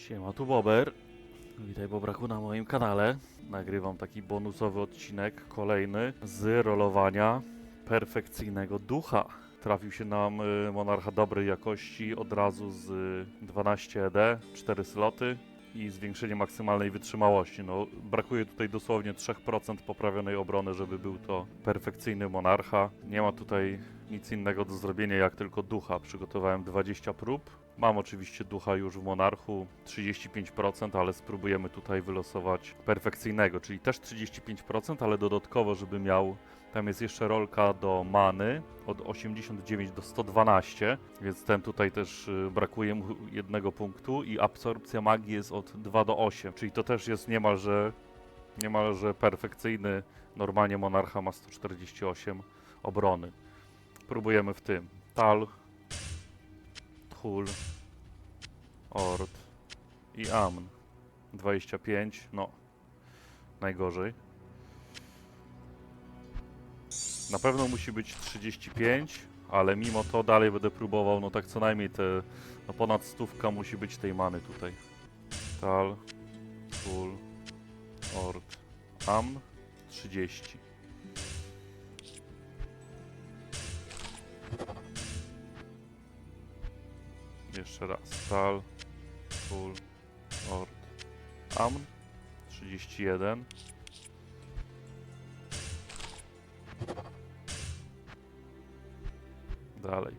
Siema, tu Bober. Witaj Bobraku na moim kanale. Nagrywam taki bonusowy odcinek, kolejny, z rolowania perfekcyjnego ducha. Trafił się nam y, monarcha dobrej jakości od razu z 12 ED, 4 sloty i zwiększenie maksymalnej wytrzymałości. No, brakuje tutaj dosłownie 3% poprawionej obrony, żeby był to perfekcyjny monarcha. Nie ma tutaj nic innego do zrobienia jak tylko ducha. Przygotowałem 20 prób. Mam oczywiście ducha już w monarchu 35%, ale spróbujemy tutaj wylosować perfekcyjnego, czyli też 35%, ale dodatkowo, żeby miał. Tam jest jeszcze rolka do many od 89 do 112, więc ten tutaj też y, brakuje mu jednego punktu i absorpcja magii jest od 2 do 8, czyli to też jest niemalże, niemalże perfekcyjny. Normalnie monarcha ma 148 obrony. Próbujemy w tym. Tal, Hul, Ord i Amn. 25, no najgorzej. Na pewno musi być 35, ale mimo to dalej będę próbował, no tak co najmniej te, no ponad stówka musi być tej many tutaj. Tal, Hul, Ord, Amn, 30. Jeszcze raz. Tal, Full, Ord, Amn, 31. Dalej.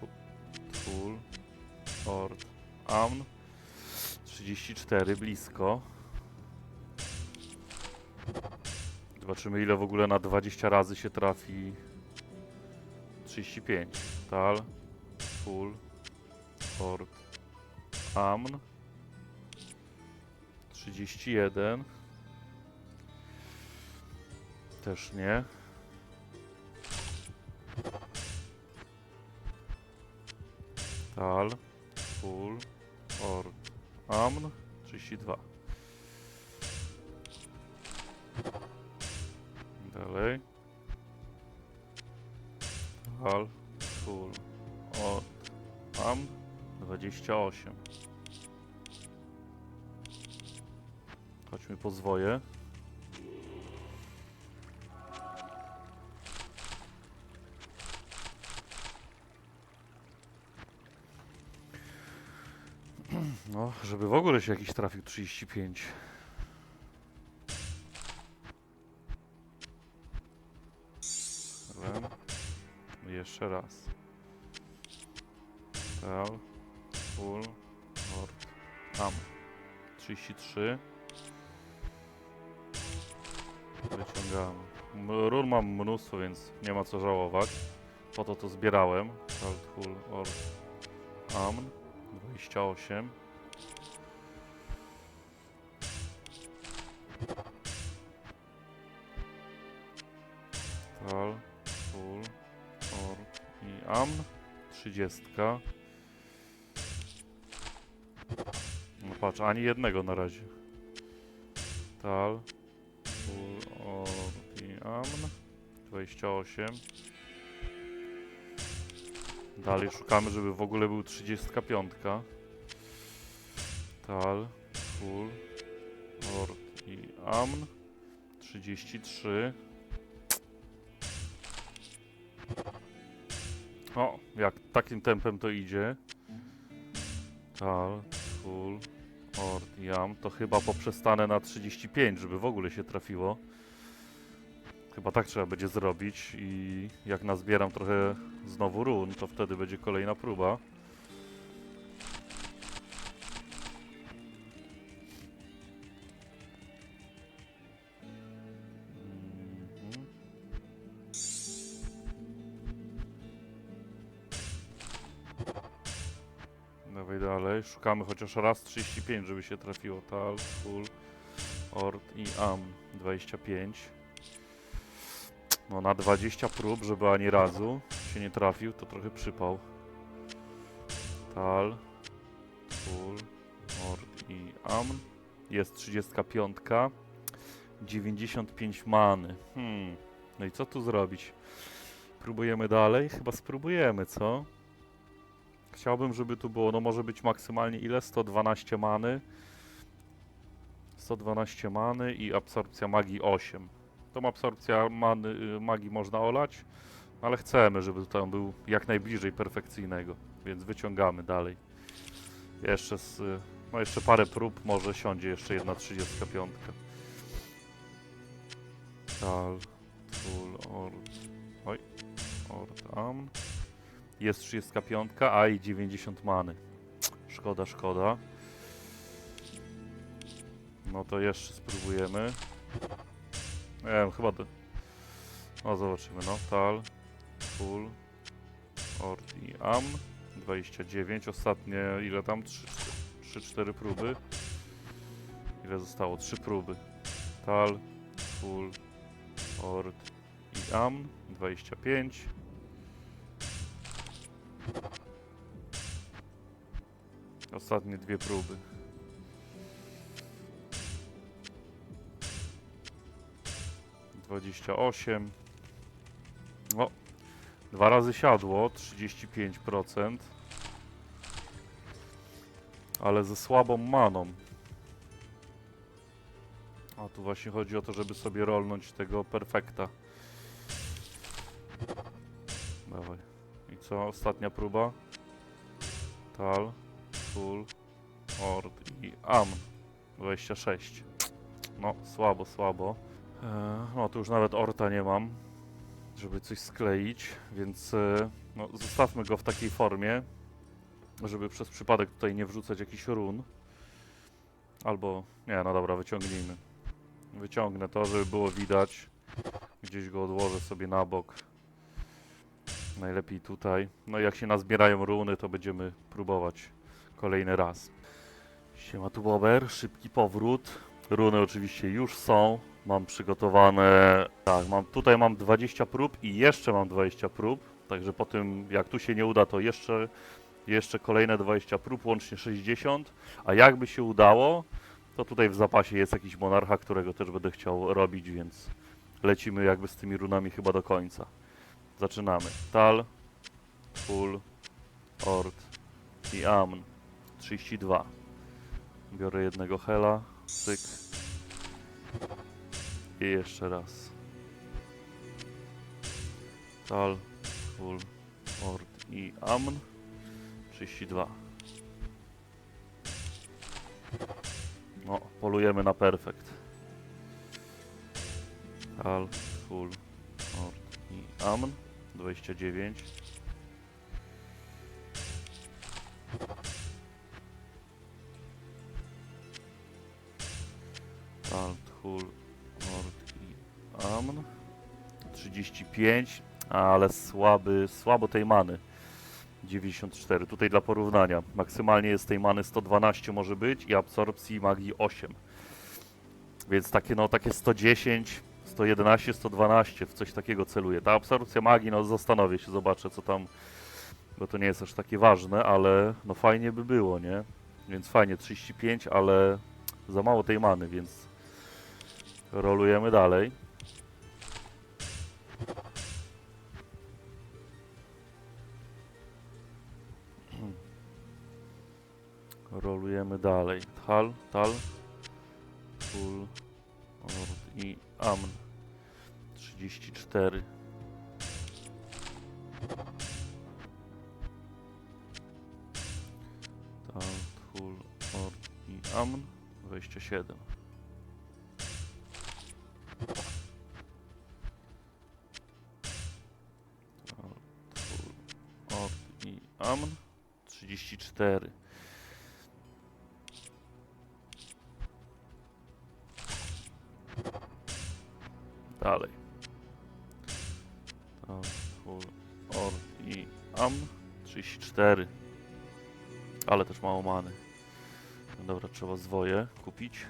Fu- Full, Ord, Amn, 34, blisko. Zobaczymy ile w ogóle na 20 razy się trafi 35. Tal, Full, Ord, Amn, 31. Też nie. Tal, Full, Ord, Amn, 32. Dalej. Tal, Amn, 28. Chodźmy po zwoje. No, żeby w ogóle się jakiś trafił 35. Ren. Jeszcze raz. Tal. Full. Nord. Am. 33. Wyciągamy. M- Run mam mnóstwo, więc nie ma co żałować. Po to to zbierałem. Alt, full, or, amn. 28. Tal, or i amn. 30. patrz, ani jednego na razie. Tal, full, or i amn. 28. Dalej szukamy, żeby w ogóle był 35. Tal, full, ord i amn. 33. O, jak takim tempem to idzie. Tal, full, ord i amn. To chyba poprzestanę na 35, żeby w ogóle się trafiło. Chyba tak trzeba będzie zrobić i jak nazbieram trochę znowu run, to wtedy będzie kolejna próba. Szukamy chociaż raz 35, żeby się trafiło. Tal, full, ord i am 25. No na 20 prób, żeby ani razu się nie trafił, to trochę przypał. Tal, full, ord i amn. Jest 35. 95 many. Hmm. No i co tu zrobić? Próbujemy dalej? Chyba spróbujemy, co? Chciałbym, żeby tu było, no może być maksymalnie ile? 112 many. 112 many i absorpcja magii 8. Tą absorpcja many, y, magii można olać, ale chcemy, żeby tam był jak najbliżej perfekcyjnego, więc wyciągamy dalej. Jeszcze z, y, no jeszcze parę prób, może siądzie jeszcze jedna 35. Tal, full, ord, oj. Jest 35, a i 90 many. Szkoda, szkoda. No to jeszcze spróbujemy. Nie wiem, chyba... Do... No zobaczymy, no. Tal, full, ord i am. 29. Ostatnie, ile tam? 3-4 próby. Ile zostało? 3 próby. Tal, full, ord i am. 25. Ostatnie dwie próby. Dwadzieścia osiem. O, dwa razy siadło, 35%. Ale ze słabą maną. A tu właśnie chodzi o to, żeby sobie rolnąć tego perfekta. Dawaj. Co? Ostatnia próba. Tal, full, ord i am. 26. No, słabo, słabo. Eee, no, tu już nawet orta nie mam, żeby coś skleić, więc e, no, zostawmy go w takiej formie, żeby przez przypadek tutaj nie wrzucać jakichś run. Albo, nie, no dobra, wyciągnijmy. Wyciągnę to, żeby było widać. Gdzieś go odłożę sobie na bok. Najlepiej tutaj. No i jak się nazbierają runy, to będziemy próbować kolejny raz. Siema tu Bober, szybki powrót. Runy oczywiście już są. Mam przygotowane. Tak, mam tutaj mam 20 prób i jeszcze mam 20 prób. Także po tym jak tu się nie uda, to jeszcze, jeszcze kolejne 20 prób, łącznie 60. A jakby się udało, to tutaj w zapasie jest jakiś monarcha, którego też będę chciał robić, więc lecimy jakby z tymi runami chyba do końca. Zaczynamy. Tal, full, ord i amn. 32. Biorę jednego hela, cyk. I jeszcze raz. Tal, full, ord i amn. 32. No, polujemy na perfekt. Tal, full, ord i amn. 29. Alt, Hull, Nord i Amn. 35, ale słaby, słabo tej many. 94. Tutaj dla porównania. Maksymalnie jest tej many 112 może być i absorpcji magii 8. Więc takie no takie 110, 111, 112 w coś takiego celuje. Ta absorpcja magii, no zastanowię się, zobaczę co tam, bo to nie jest aż takie ważne, ale no fajnie by było, nie? Więc fajnie 35, ale za mało tej many, więc rolujemy dalej. Rolujemy dalej. Tal, tal, full, i amn. 34. Tal, full, ord i amn. 27. Tal, full, ord i amn. 34. Dalej. Am. 34. Ale też mało many. No Dobra, trzeba zwoje kupić.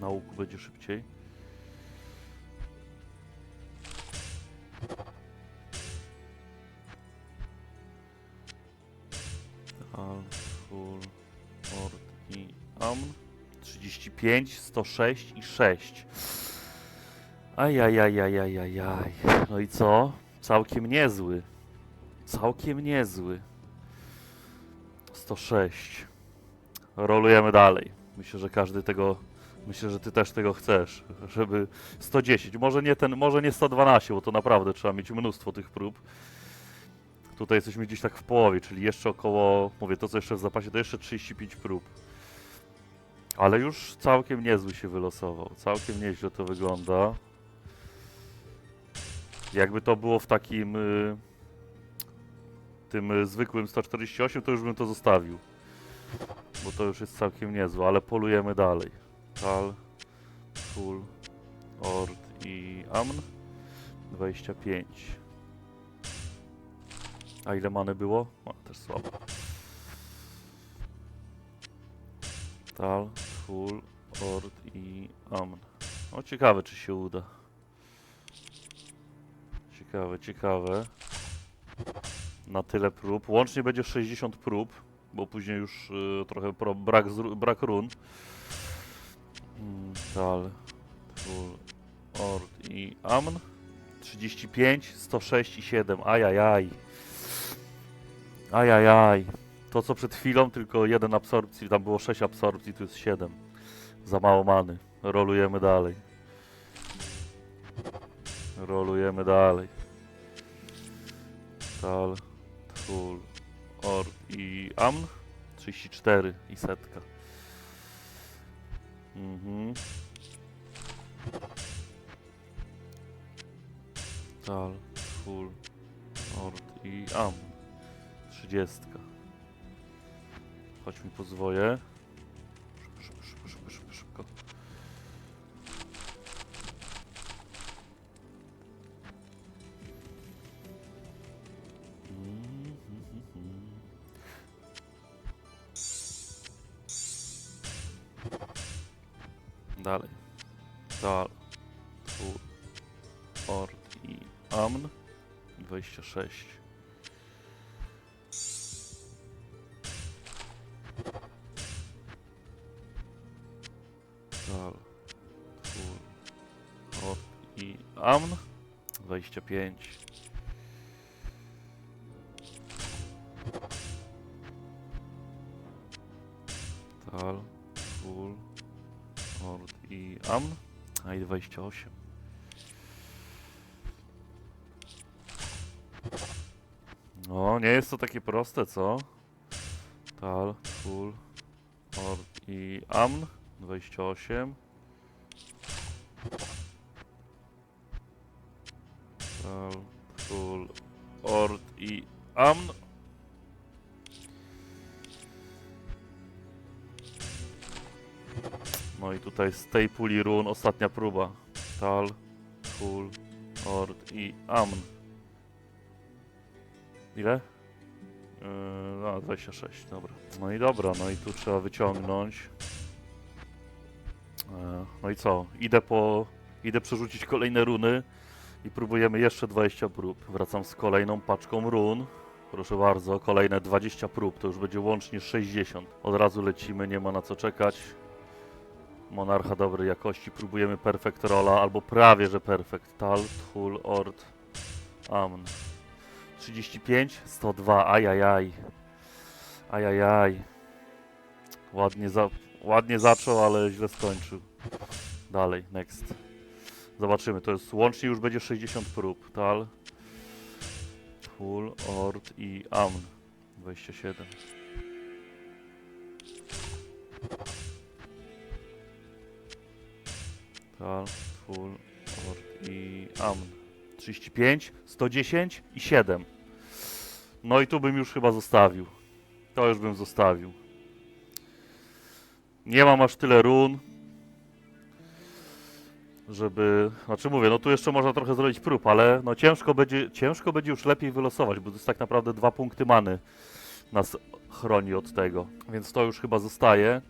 Na łuku będzie szybciej. Al, full, ord i amn. 35. 35, 106 i 6. Ajajajajajajaj. No i co? Całkiem niezły. Całkiem niezły. 106. Rolujemy dalej. Myślę, że każdy tego. Myślę, że ty też tego chcesz, żeby 110. Może nie ten, może nie 112, bo to naprawdę trzeba mieć mnóstwo tych prób. Tutaj jesteśmy gdzieś tak w połowie, czyli jeszcze około, mówię, to co jeszcze w zapasie, to jeszcze 35 prób. Ale już całkiem niezły się wylosował. Całkiem nieźle to wygląda. Jakby to było w takim y, tym y, zwykłym 148, to już bym to zostawił. Bo to już jest całkiem niezłe, ale polujemy dalej. Tal, full, ord i amn. 25. A ile many było? O, też słabo. Tal, full, ord i amn. O, ciekawe czy się uda. Ciekawe, ciekawe. Na tyle prób. Łącznie będzie 60 prób, bo później już y, trochę pro, brak, brak run. Mm, Tal, full, ord i amn. 35, 106 i 7. Ajajaj. Ajajaj. To co przed chwilą, tylko jeden absorpcji, tam było 6 absorpcji, tu jest 7. Za mało many. Rolujemy dalej. Rolujemy dalej. Tal, full, or i amn. 34 i setka. Mhm. Tal, full, ord i amn. 30. Chodź mi pozwoję. Szybko, szybko, szybko, szybko, szybko. Dalej. Dal. Full. Ord i amn. 26. Dal. Full. Ord i amn. 25. Dal. Full. Ord i amn. A i 28. No, nie jest to takie proste, co? Tal, full, ord i amn. 28. Tal, full, ord i amn. No i tutaj z tej puli run ostatnia próba. Tal, full, ord i amn. Ile? Yy, no, 26, dobra. No i dobra, no i tu trzeba wyciągnąć. E, No i co? Idę po... Idę przerzucić kolejne runy i próbujemy jeszcze 20 prób. Wracam z kolejną paczką run. Proszę bardzo, kolejne 20 prób, to już będzie łącznie 60. Od razu lecimy, nie ma na co czekać. Monarcha dobrej jakości, próbujemy Perfect Rolla, albo prawie że Perfect. Tal, Thul, Ord, Amn. 35, 102, ajajaj. Ajajaj. Ładnie, za, ładnie zaczął, ale źle skończył. Dalej, next. Zobaczymy, to jest łącznie już będzie 60 prób. Tal, full, ord i amn. 27. Tal, full, ord i amn. 35, 110 i 7. No i tu bym już chyba zostawił. To już bym zostawił. Nie mam aż tyle run, żeby... Znaczy mówię, no tu jeszcze można trochę zrobić prób, ale no ciężko będzie, ciężko będzie już lepiej wylosować, bo to jest tak naprawdę dwa punkty many nas chroni od tego. Więc to już chyba zostaje.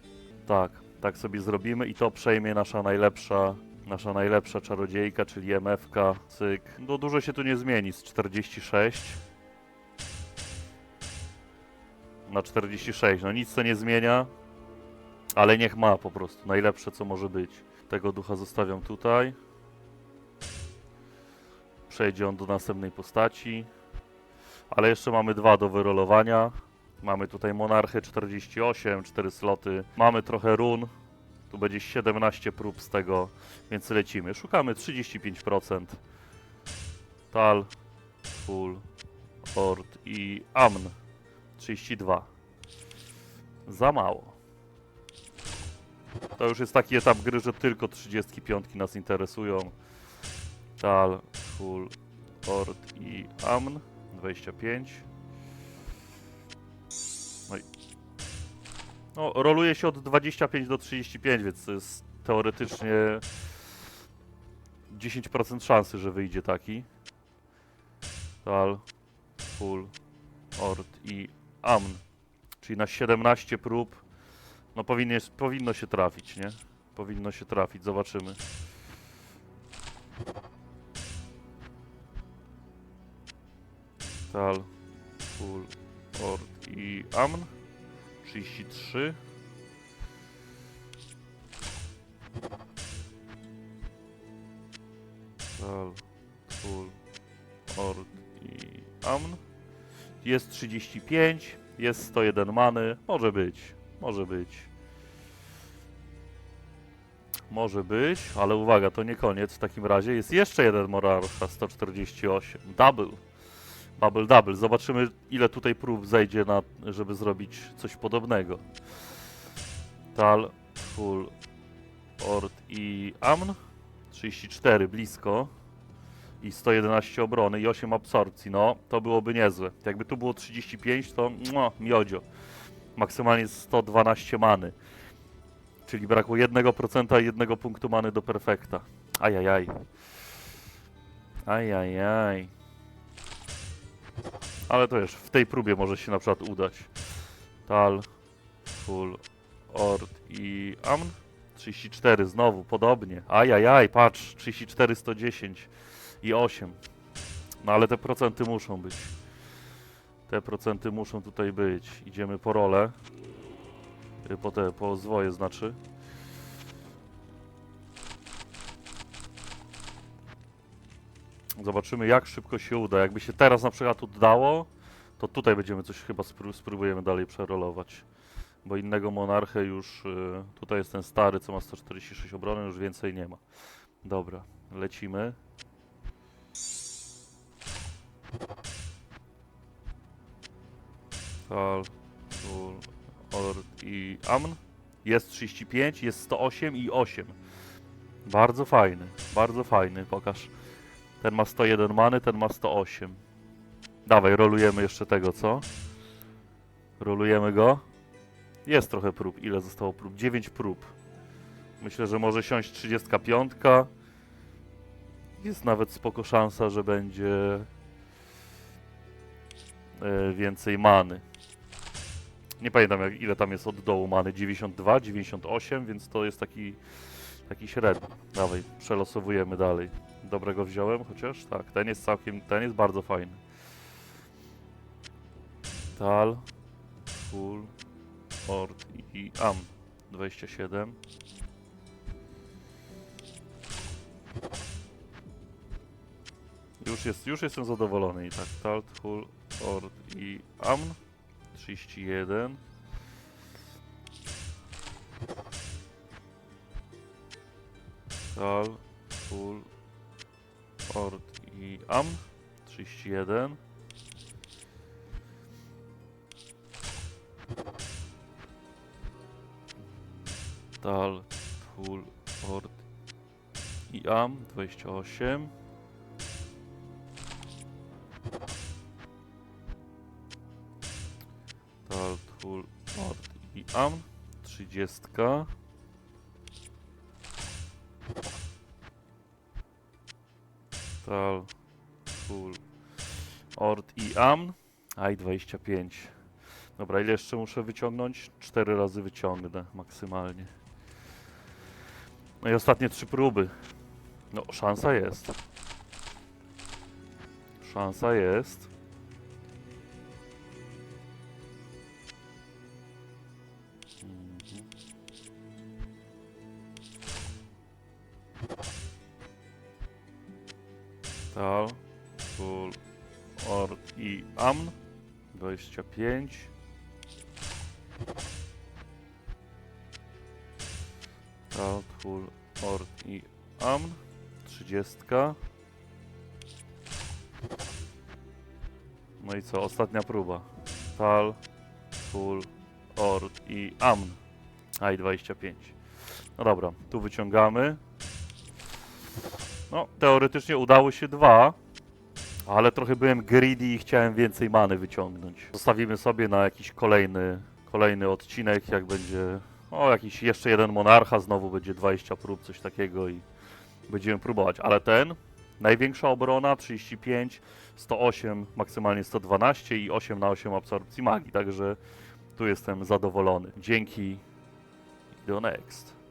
Tak, tak sobie zrobimy i to przejmie nasza najlepsza nasza najlepsza czarodziejka, czyli MFK, cyk. No dużo się tu nie zmieni, z 46 na 46, no nic to nie zmienia. Ale niech ma po prostu. Najlepsze co może być. Tego ducha zostawiam tutaj. Przejdzie on do następnej postaci. Ale jeszcze mamy dwa do wyrolowania. Mamy tutaj Monarchę 48, 4 sloty. Mamy trochę run. Tu będzie 17 prób z tego, więc lecimy. Szukamy 35%. Tal, Full, Ord i Amn. 32. Za mało. To już jest taki etap gry, że tylko 35 nas interesują. Tal, Full, Ord i Amn. 25. No i... No, roluje się od 25 do 35, więc to jest teoretycznie 10% szansy, że wyjdzie taki. Tal, Full, Ord i Amn. Czyli na 17 prób no powinno, powinno się trafić, nie? Powinno się trafić, zobaczymy. Tal, Full, Ord i Amn. 33. Tal, Full, Ord i Amn. Jest 35, jest 101 many. Może być, może być. Może być, ale uwaga, to nie koniec w takim razie. Jest jeszcze jeden Morarcha 148. Double. Double, double. Zobaczymy, ile tutaj prób zejdzie na, żeby zrobić coś podobnego. Tal, Full, Ord i Amn. 34, blisko. I 111 obrony i 8 absorpcji. No, to byłoby niezłe. Jakby tu było 35, to mua, miodzio. Maksymalnie 112 many. Czyli brakło 1% i 1 punktu many do perfekta. Ajajaj. Ajajaj. Ale to już w tej próbie może się na przykład udać. Tal, Full, Ord i Amn. 34 znowu, podobnie. Ajajaj, patrz, 34, 110 i 8. No ale te procenty muszą być. Te procenty muszą tutaj być. Idziemy po rolę. Y, Po te, po zwoje znaczy. Zobaczymy jak szybko się uda. Jakby się teraz na przykład udało, to tutaj będziemy coś chyba spró spróbujemy dalej przerolować. Bo innego monarchę już, y, tutaj jest ten stary, co ma 146 obrony, już więcej nie ma. Dobra, lecimy. Tal, Tul, Ord i Amn. Jest 35, jest 108 i 8. Bardzo fajny, bardzo fajny, pokaż. Ten ma 101 many, ten ma 108. Dawaj, rolujemy jeszcze tego, co? Rolujemy go. Jest trochę prób. Ile zostało prób? 9 prób. Myślę, że może siąść 35. Jest nawet spoko szansa, że będzie e, więcej many. Nie pamiętam ile tam jest od dołu many. 92, 98, więc to jest taki, taki średni. Dawaj, przelosowujemy dalej. Dobrego wziąłem chociaż? Tak, ten jest całkiem, ten jest bardzo fajny. Tal, full, ord i am. 27. Już, jest, już jestem zadowolony i tak. Tal, full, ord i amn. 31. Tal, full, ord i am. 31. Tal, full, ord i am. 28. am. 30. Tal, full, ord i am. Aj, 25. Dobra, ile jeszcze muszę wyciągnąć? Cztery razy wyciągnę maksymalnie. No i ostatnie trzy próby. No, szansa jest. Szansa jest. Tal, Full, Or i Amn. 25. Tal, Full, Or i Amn. 30. No i co? Ostatnia próba. Tal, Full, Or i Amn. A i 25. No dobra, tu wyciągamy. No, teoretycznie udało się dwa, ale trochę byłem greedy i chciałem więcej many wyciągnąć. Zostawimy sobie na jakiś kolejny, kolejny odcinek, jak będzie, o jakiś jeszcze jeden monarcha, znowu będzie 20 prób, coś takiego i będziemy próbować. Ale ten, największa obrona, 35, 108, maksymalnie 112 i 8 na 8 absorpcji magii, także tu jestem zadowolony. Dzięki. Do next.